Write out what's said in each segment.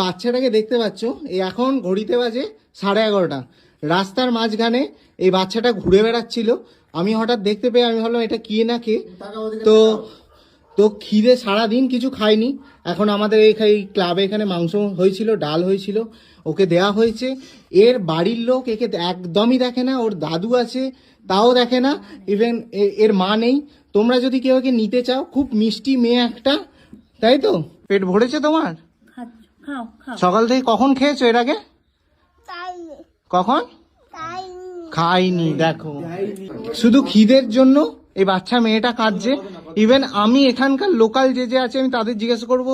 বাচ্চাটাকে দেখতে পাচ্ছ এই এখন ঘড়িতে বাজে সাড়ে এগারোটা। রাস্তার মাঝখানে এই বাচ্চাটা ঘুরে বেড়াচ্ছিল। আমি হঠাৎ দেখতে পেয়ে আমি ভাবলাম এটা কি না কে? তো তো খিদে সারাদিন কিছু খাইনি। এখন আমাদের এই ক্লাবে এখানে মাংস হয়েছিল ডাল হয়েছিল ওকে দেয়া হয়েছে। এর বাড়ির লোক একে একদমই দেখে না ওর দাদু আছে তাও দেখে না। ইভেন এর মা নেই। তোমরা যদি কেউ একে নিতে চাও খুব মিষ্টি মেয়ে একটা তাই তো? পেট ভরেছে তোমার? সকাল থেকে কখন খেয়েছো এর আগে? কখন? খাইনি। দেখো। শুধু খিদের জন্য এই বাচ্চা মেয়েটা কাঁদছে। ইভেন আমি এখানকার লোকাল যে যে আছে আমি তাদের জিজ্ঞেস করব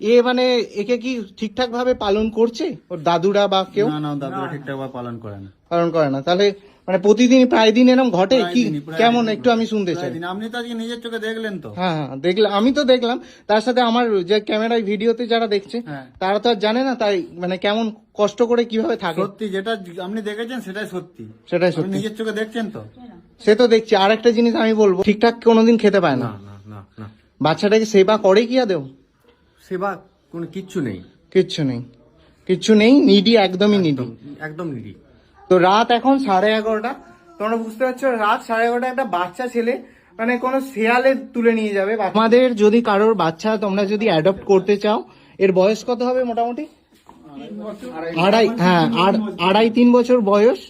এ মানে একে কি ঠিকঠাক ভাবে পালন করছে? ওর দাদুরা বা কেউ? না না দাদুরা ঠিকঠাক ভাবে পালন করে না। পালন করে না। তাহলে মানে প্রতিদিন প্রায় দিন এরকম ঘটে? কি কেমন একটু আমি শুনতে চাই। আপনি তো আজকে নিজের চোখে দেখলেন তো? হ্যাঁ হ্যাঁ দেখলাম আমি তো দেখলাম। তার সাথে আমার যে ক্যামেরায় ভিডিওতে যারা দেখছে হ্যাঁ। তারা তো আর জানে না তাই মানে কেমন কষ্ট করে কীভাবে থাকে। সত্যি যেটা আপনি দেখেছেন সেটাই সত্যি। সেটাই সত্যি। নিজের চোখে দেখছেন তো? সে তো দেখছি আর একটা জিনিস আমি বলব ঠিকঠাক কোনোদিন খেতে পায় না। বাচ্চাটাকে সেবা করে কি আদেও সেবা কোনো কিচ্ছু নেই। কিচ্ছু নেই। কিচ্ছু নেই নিডি একদমই নিডি। একদম নিরি তো রাত এখন সাড়ে এগারোটা। তোমরা বুঝতে পারছ রাত সাড়ে এগারোটা একটা বাচ্চা ছেলে মানে কোনো শেয়ালে তুলে নিয়ে যাবে আমাদের যদি কারোর বাচ্চা তোমরা যদি অ্যাডপ্ট করতে চাও এর বয়স কত হবে মোটামুটি? আড়াই হ্যাঁ আর আড়াই তিন বছর বয়স।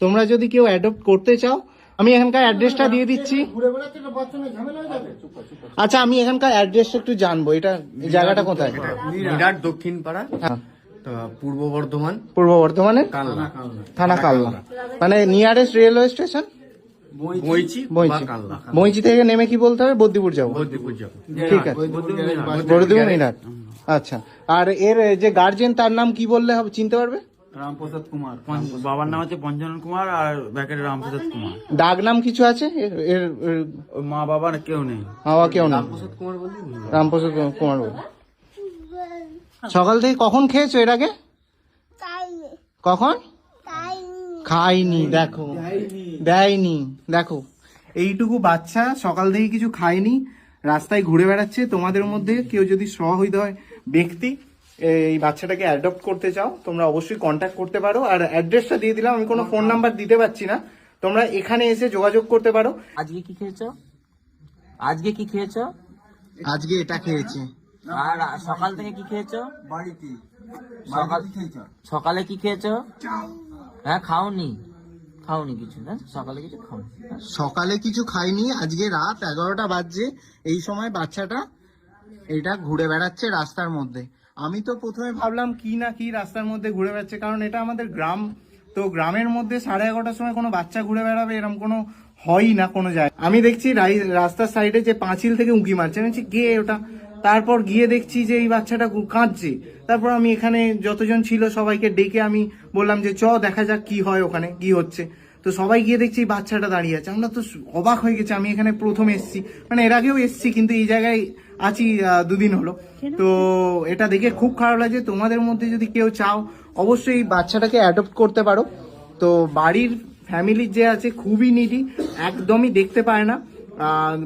তোমরা যদি কেউ অ্যাডপ্ট করতে চাও আমি এখানকার অ্যাড্রেসটা দিয়ে দিচ্ছি। আচ্ছা আমি এখানকার অ্যাড্রেসটা একটু জানব এটা জায়গাটা কোথায়? দক্ষিণ পাড়া হ্যাঁ। পূর্ব বর্ধমান পূর্ব বর্ধমানের কালনা। থানা কালনা। মানে নিয়ারেস্ট রেলওয়ে স্টেশন বইচি থেকে নেমে কি বলতে হবে? বদ্দিপুর যাব। ঠিক আছে। মিনার। আচ্ছা। আর এর যে গার্জেন তার নাম কি বললে হবে? চিনতে পারবে? রামপ্রসাদ কুমার। বাবার নাম হচ্ছে পঞ্চানন কুমার আর ব্যাকের রামপ্রসাদ কুমার। ডাক নাম কিছু আছে? এর মা বাবার কেউ নেই। বাবা কেউ না রামপ্রসাদ কুমার বলে সকাল থেকে কখন খেয়েছো এর আগে? কখন? খাইনি। খাইনি দেখো। দেয়নি দেখো। এইটুকু বাচ্চা সকাল থেকে কিছু খায়নি রাস্তায় ঘুরে বেড়াচ্ছে। তোমাদের মধ্যে কেউ যদি সহৃদয় ব্যক্তি এই বাচ্চাটাকে অ্যাডপ্ট করতে চাও তোমরা অবশ্যই কন্ট্যাক্ট করতে পারো। আর অ্যাড্রেসটা দিয়ে দিলাম আমি কোনো ফোন নাম্বার দিতে পারছি না। তোমরা এখানে এসে যোগাযোগ করতে পারো। আজকে কি খেয়েছো? আজকে কি খেয়েছো? আজকে এটা খেয়েছি। আর সকাল থেকে কি খেয়েছো? সকাল সকালে কি খেয়েছো? হ্যাঁ খাওনি। খাওনি কিছু না সকালে কিছু খাওনি সকালে কিছু খাইনি আজকে রাত এগারোটা বাজছে। এই সময় বাচ্চাটা এটা ঘুরে বেড়াচ্ছে রাস্তার মধ্যে। আমি তো প্রথমে ভাবলাম কি না কি রাস্তার মধ্যে ঘুরে বেড়াচ্ছে কারণ এটা আমাদের গ্রাম। তো গ্রামের মধ্যে সাড়ে এগারোটার সময় কোনো বাচ্চা ঘুরে বেড়াবে এরকম কোনো হয়ই না কোনো জায়গায়। আমি দেখছি রাই- রাস্তার সাইডে যে পাঁচিল থেকে উঁকি মারছে। আমি কে ওটা? তারপর গিয়ে দেখছি যে এই বাচ্চাটা কাঁদছে। তারপর আমি এখানে যতজন ছিল সবাইকে ডেকে আমি বললাম যে চ দেখা যাক কি হয় ওখানে কি হচ্ছে। তো সবাই গিয়ে দেখছি এই বাচ্চাটা দাঁড়িয়ে আছে। আমরা তো অবাক হয়ে গেছি আমি এখানে প্রথম এসেছি। মানে এর আগেও এসেছি কিন্তু এই জায়গায় আছি দুদিন হলো। তো এটা দেখে খুব খারাপ লাগছে। তোমাদের মধ্যে যদি কেউ চাও অবশ্যই এই বাচ্চাটাকে অ্যাডপ্ট করতে পারো। তো বাড়ির ফ্যামিলির যে আছে খুবই নিডি একদমই দেখতে পায় না।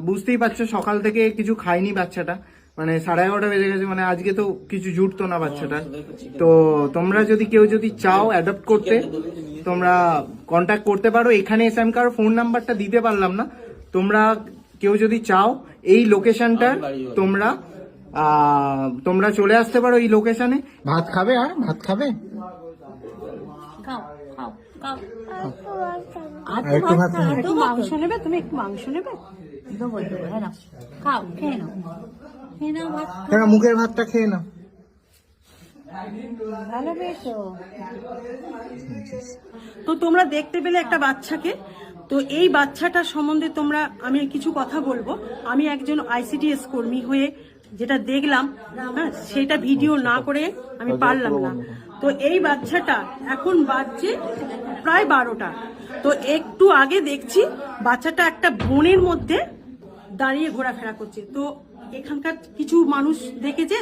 বুঝতেই পারছ সকাল থেকে কিছু খায়নি বাচ্চাটা। মানে সাড়ে এগারোটা বেজে গেছে মানে আজকে তো কিছু জুটতো না বাচ্চাটা। তো তোমরা যদি কেউ যদি চাও অ্যাডপ্ট করতে তোমরা কন্ট্যাক্ট করতে পারো। এখানে এসে আমি কারও ফোন নাম্বারটা দিতে পারলাম না। তোমরা কেউ যদি চাও এই লোকেশনটা তোমরা তোমরা চলে আসতে পারো এই লোকেশনে ভাত খাবে আর? ভাত খাবে? মাংস নেবে তুমি একটু মাংস নেবে? হ্যাঁ। খাও খেয়ে নাও। হ্যাঁ মুখের ভাতটা খেয়ে নাও। তো তোমরা দেখতে পেলে একটা বাচ্চাকে। তো এই বাচ্চাটা সম্বন্ধে তোমরা আমি কিছু কথা বলব। আমি একজন আইসিডিএস কর্মী হয়ে যেটা দেখলাম হ্যাঁ সেটা ভিডিও না করে আমি পারলাম না। তো এই বাচ্চাটা এখন বাজছে প্রায় বারোটা। তো একটু আগে দেখছি বাচ্চাটা একটা বনের মধ্যে দাঁড়িয়ে ঘোরাফেরা করছে। তো এখানকার কিছু মানুষ দেখেছে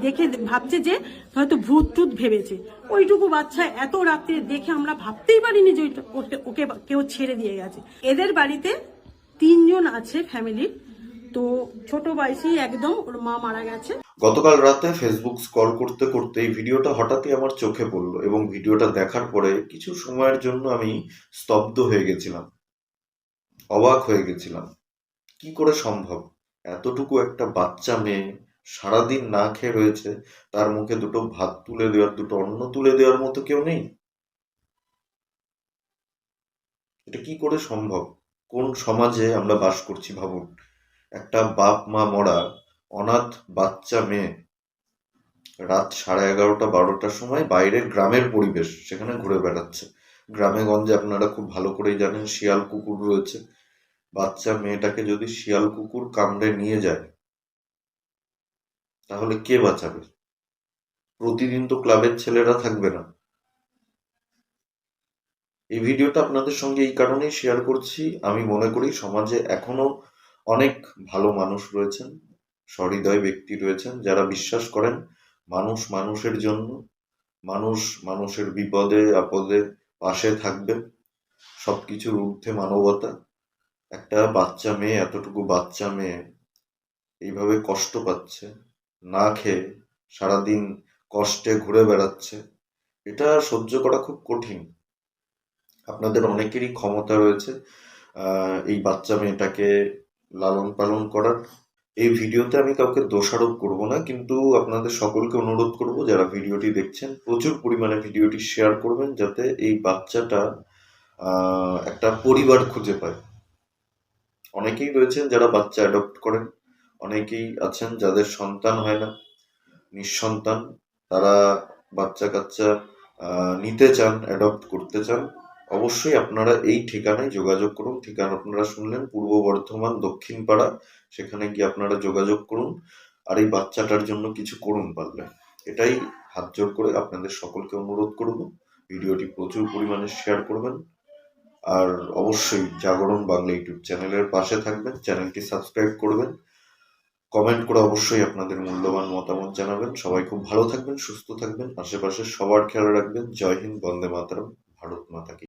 দেখে ভাবছে যে হয়তো ভূত টুত ভেবেছে। ওইটুকু বাচ্চা এত রাত্রে দেখে আমরা ভাবতেই পারিনি যে ওকে- কেউ ছেড়ে দিয়ে গেছে। এদের বাড়িতে তিনজন আছে ফ্যামিলির তো ছোট বয়সী একদম ওর মা মারা গেছে। গতকাল রাতে ফেসবুক স্ক্রল করতে করতে এই ভিডিওটা হঠাৎই আমার চোখে পড়ল এবং ভিডিওটা দেখার পরে কিছু সময়ের জন্য আমি স্তব্ধ হয়ে গেছিলাম। অবাক হয়ে গেছিলাম। কি করে সম্ভব? এতটুকু একটা বাচ্চা মেয়ে সারাদিন না খেয়ে রয়েছে, তার মুখে দুটো ভাত তুলে দেওয়ার, দুটো অন্ন তুলে দেওয়ার মতো কেউ নেই? এটা কি করে সম্ভব? কোন সমাজে আমরা বাস করছি, ভাবুন? একটা বাপ মা মরা অনাথ বাচ্চা মেয়ে রাত সাড়ে এগারোটা, বারোটার সময় বাইরের গ্রামের পরিবেশ সেখানে ঘুরে বেড়াচ্ছে। গ্রামে গঞ্জে আপনারা খুব ভালো করেই জানেন, শিয়াল কুকুর রয়েছে। বাচ্চা মেয়েটাকে যদি শিয়াল কুকুর কামড়ে নিয়ে যায়, তাহলে কে বাঁচাবে? প্রতিদিন তো ক্লাবের ছেলেরা থাকবে না। এই ভিডিওটা আপনাদের সঙ্গে এই কারণেই শেয়ার করছি। আমি মনে করি সমাজে এখনও অনেক ভালো মানুষ রয়েছেন, সহৃদয় ব্যক্তি রয়েছেন যারা বিশ্বাস করেন মানুষ মানুষের জন্য, মানুষ মানুষের বিপদে, আপদে পাশে থাকবে। সবকিছুর ঊর্ধ্বে মানবতা। একটা বাচ্চা মেয়ে, এতটুকু বাচ্চা মেয়ে, এইভাবে কষ্ট পাচ্ছে, না খেয়ে সারাদিন কষ্টে ঘুরে বেড়াচ্ছে, এটা সহ্য করা খুব কঠিন। আপনাদের অনেকেরই ক্ষমতা রয়েছে এই বাচ্চা মেয়েটাকে লালন পালন করার। এই ভিডিওতে আমি কাউকে দোষারোপ করব না, কিন্তু আপনাদের সকলকে অনুরোধ করব, যারা ভিডিওটি দেখছেন, প্রচুর পরিমাণে ভিডিওটি শেয়ার করবেন, যাতে এই বাচ্চাটা একটা পরিবার খুঁজে পায়। অনেকেই রয়েছেন যারা বাচ্চা অ্যাডপ্ট করেন, অনেকেই আছেন যাদের সন্তান হয় না, নিঃসন্তান, তারা বাচ্চা কাচ্চা নিতে চান অ্যাডপ্ট করতে চান, অবশ্যই আপনারা এই ঠিকানায় যোগাযোগ করুন। ঠিকানা আপনারা শুনলেন, পূর্ব বর্ধমান দক্ষিণ পাড়া সেখানে গিয়ে আপনারা যোগাযোগ করুন আর এই বাচ্চাটার জন্য কিছু করুন পারলে। এটাই হাত জোর করে আপনাদের সকলকে অনুরোধ করব। ভিডিওটি প্রচুর পরিমাণে শেয়ার করবেন। আর অবশ্যই জাগরণ বাংলা ইউটিউব চ্যানেলের পাশে থাকবেন, চ্যানেলটি সাবস্ক্রাইব করবেন। কমেন্ট করে অবশ্যই আপনাদের মূল্যবান মতামত জানাবেন। সবাই খুব ভালো থাকবেন, সুস্থ থাকবেন। আশেপাশে সবার খেয়াল রাখবেন। জয় হিন্দ, বন্দে মাতরম, ভারত মাতা